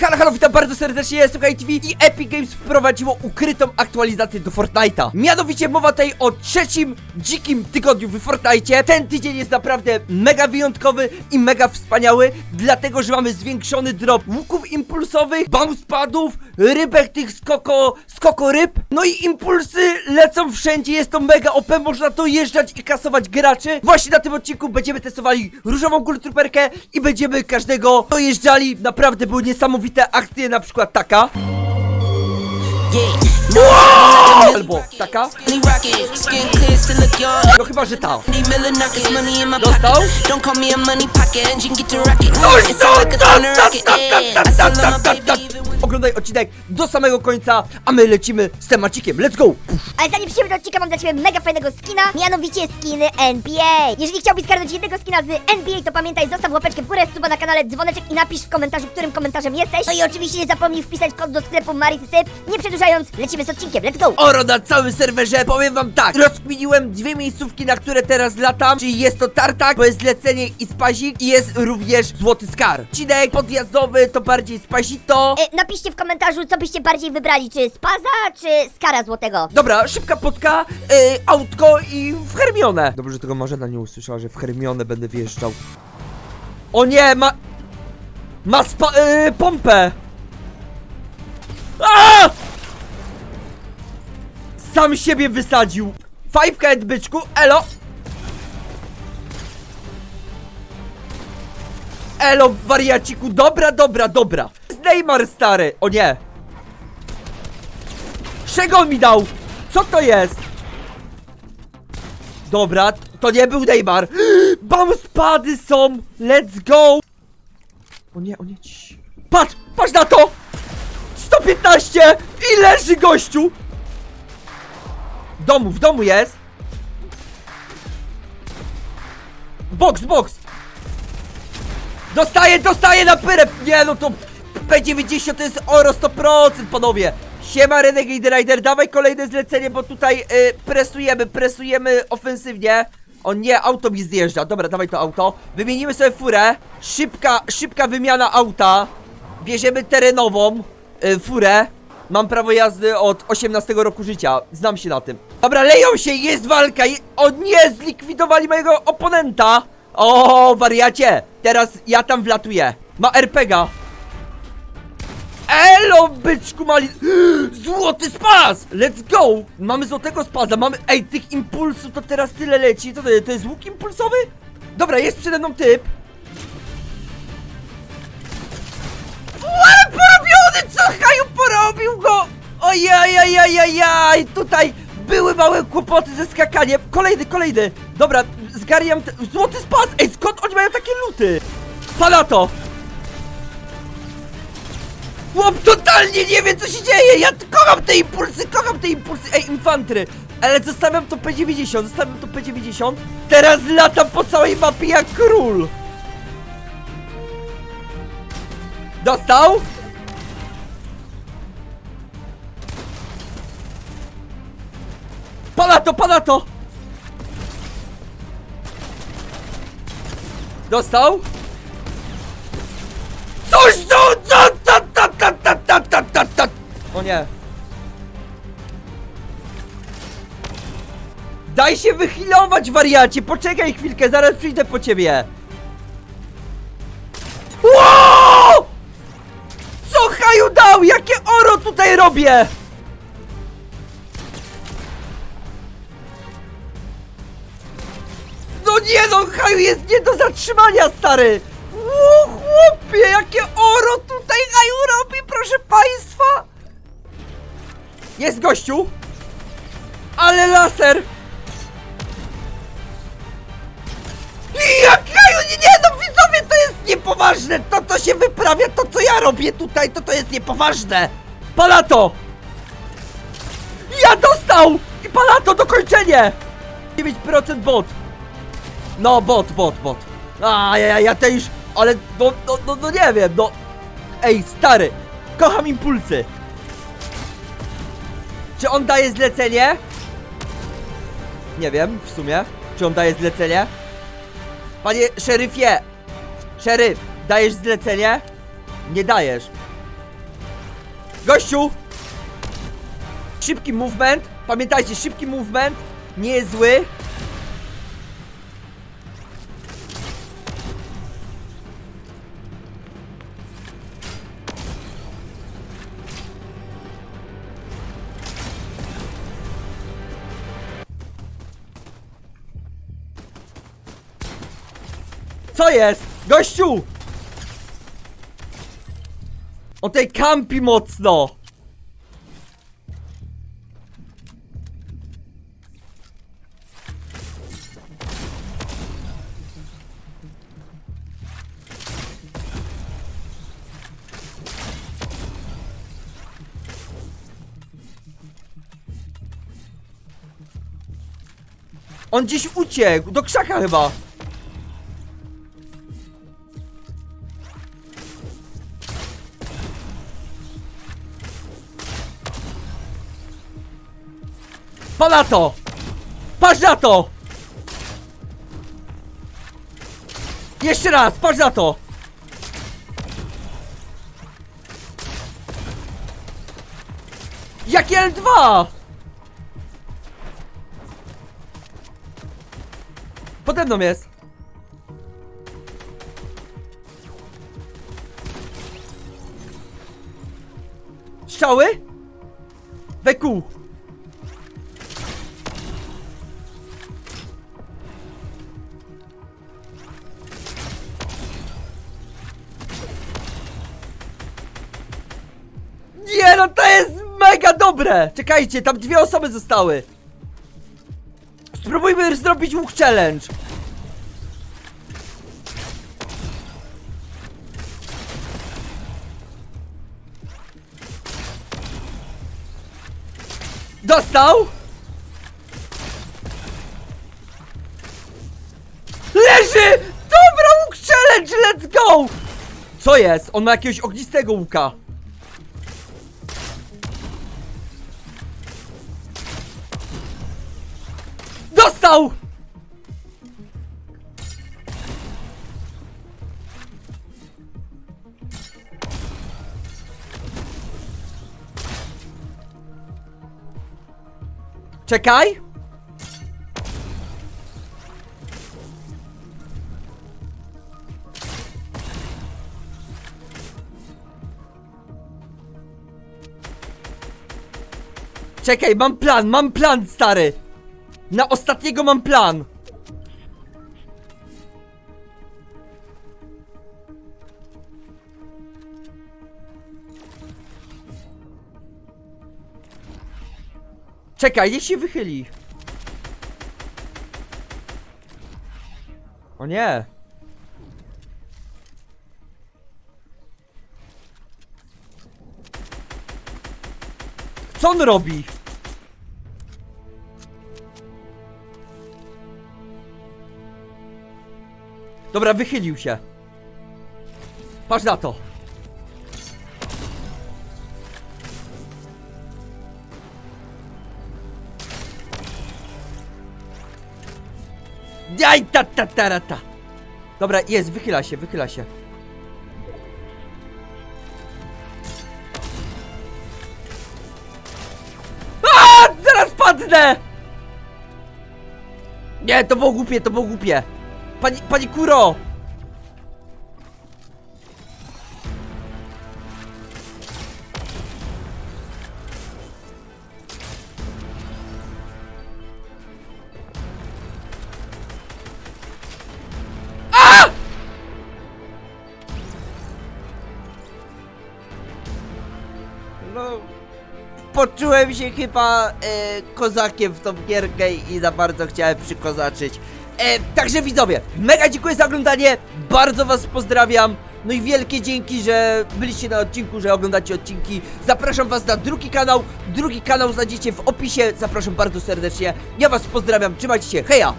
Halo, halo, witam bardzo serdecznie, jestem KTV i Epic Games wprowadziło ukrytą aktualizację do Fortnite'a. Mianowicie mowa tutaj o trzecim dzikim tygodniu w Fortnite'cie. Ten tydzień jest naprawdę mega wyjątkowy i mega wspaniały, dlatego że mamy zwiększony drop łuków impulsowych, bounce padów, rybek tych skoko, skoko ryb. No i impulsy lecą wszędzie, jest to mega OP, można to jeżdżać i kasować graczy. Właśnie na tym odcinku będziemy testowali różową kultruperkę i będziemy każdego dojeżdżali. Naprawdę były niesamowite akcje, na przykład taka. Yeah, Albo taka? No chyba, że ta. Dostał? Oglądaj odcinek do samego końca, a my lecimy z temacikiem. Let's go! Ale zanim przyjdziemy do odcinka, mam dla ciebie mega fajnego skina, mianowicie skiny NBA. Jeżeli chciałbyś zgarnąć jednego skina z NBA, to pamiętaj, zostaw łapeczkę w górę, suba na kanale, dzwoneczek i napisz w komentarzu, którym komentarzem jesteś. No i oczywiście nie zapomnij wpisać kod do sklepu Marisy, nie przedłużając, lecimy z odcinkiem, let's go! Oro na całym serwerze, powiem wam tak. Rozkminiłem dwie miejscówki, na które teraz latam. Czyli jest to Tartak, to jest zlecenie i Spazik I jest również Złoty Skar. Odcinek podjazdowy to bardziej Spazito. E, napiszcie w komentarzu, co byście bardziej wybrali, czy Spaza, czy Skara Złotego. Dobra, szybka podka, yy, autko i w Hermionę Dobrze, że tego Marzena nie usłyszała, że w Hermionę będę wjeżdżał. O nie, ma... Ma spa... Yy, pompę. A! Sam siebie wysadził. Five head byczku, elo. Elo, wariaciku, dobra, dobra, dobra. Neymar stary, o nie. Czego mi dał? Co to jest? Dobra, to nie był Neymar. Bounce pady są. Let's go. O nie, o nie. Patrz, patrz na to. 115 I leży gościu domu, w domu jest. Box, box. Dostaję, dostaję na pyrę. Nie no to P90 to jest oro 100% panowie. Siema Renegade Rider, dawaj kolejne zlecenie, bo tutaj y, presujemy, presujemy ofensywnie. O nie, auto mi zjeżdża, dobra, dawaj to auto. Wymienimy sobie furę. Szybka, szybka wymiana auta. Bierzemy terenową y, furę. Mam prawo jazdy od 18 roku życia, znam się na tym Dobra, leją się, jest walka. O nie, zlikwidowali mojego oponenta O, wariacie Teraz ja tam wlatuję Ma RPGa Elo, byczku mali... Złoty spas! Let's go! Mamy złotego spaza, mamy... Ej, tych impulsów to teraz tyle leci. To, to, jest łuk impulsowy? Dobra, jest przede mną typ. Ale porobiony! Co Haju porobił go? Ojajajajajaj! Tutaj małe kłopoty ze skakaniem. Kolejny, kolejny. Dobra, zgarniam... Te... Złoty spas! Ej, skąd oni mają takie luty? Palato! Chłop totalnie nie wie co się dzieje! Ja kocham te impulsy, kocham te impulsy! Ej, infantry! Ale zostawiam to P90, zostawiam to P90 Teraz latam po całej mapie jak król! Dostał? Pana to, pana to! Dostał? Coś co, co, ta, ta, ta, ta, ta, ta, ta, ta. O nie. Daj się wychilować, wariacie! Poczekaj chwilkę, zaraz przyjdę po ciebie! Ło! Co Haju dał? Jakie oro tutaj robię? Nie no, Haju jest nie do zatrzymania, stary! Ło, chłopie, jakie oro tutaj Haju robi, proszę państwa! Jest gościu! Ale laser! Jak Haju, nie, nie, no widzowie, to jest niepoważne! To, to się wyprawia, to co ja robię tutaj, to to jest niepoważne! Palato! Ja dostał! I Palato, dokończenie! 9% bot! No, bot, bot, bot. A, ja, ja, ja też, ale no, no, no, no nie wiem, no. Ej, stary, kocham impulsy. Czy on daje zlecenie? Nie wiem, w sumie. Czy on daje zlecenie? Panie szeryfie! Szeryf, dajesz zlecenie? Nie dajesz. Gościu! Szybki movement. Pamiętajcie, szybki movement nie jest zły. Co jest? Gościu! O tej kampi mocno! On gdzieś uciekł, do krzaka chyba. Pa na to! Patrz na to! Jeszcze raz, patrz na to! Jakie L2? Pode mną jest. Strzały? Weku. Dobre! Czekajcie, tam dwie osoby zostały. Spróbujmy zrobić łuk challenge. Dostał! Leży! Dobra, łuk challenge, let's go! Co jest? On ma jakiegoś ognistego łuka. Dostał! Czekaj! Czekaj, mam plan, mam plan, stary! Na ostatniego mam plan! Czekaj, niech się wychyli. O nie. Co on robi? Dobra, wychylił się. Patrz na to. Jaj, ta, ta, ta, ta. Dobra, jest, wychyla się, wychyla się. A, zaraz padnę! Nie, to było głupie, to było głupie. Pani, pani Kuro! No, poczułem się chyba e, kozakiem w tą gierkę i za bardzo chciałem przykozaczyć. E, także widzowie, mega dziękuję za oglądanie, bardzo was pozdrawiam. No i wielkie dzięki, że byliście na odcinku, że oglądacie odcinki. Zapraszam was na drugi kanał. Drugi kanał znajdziecie w opisie. Zapraszam bardzo serdecznie. Ja was pozdrawiam, trzymajcie się, heja!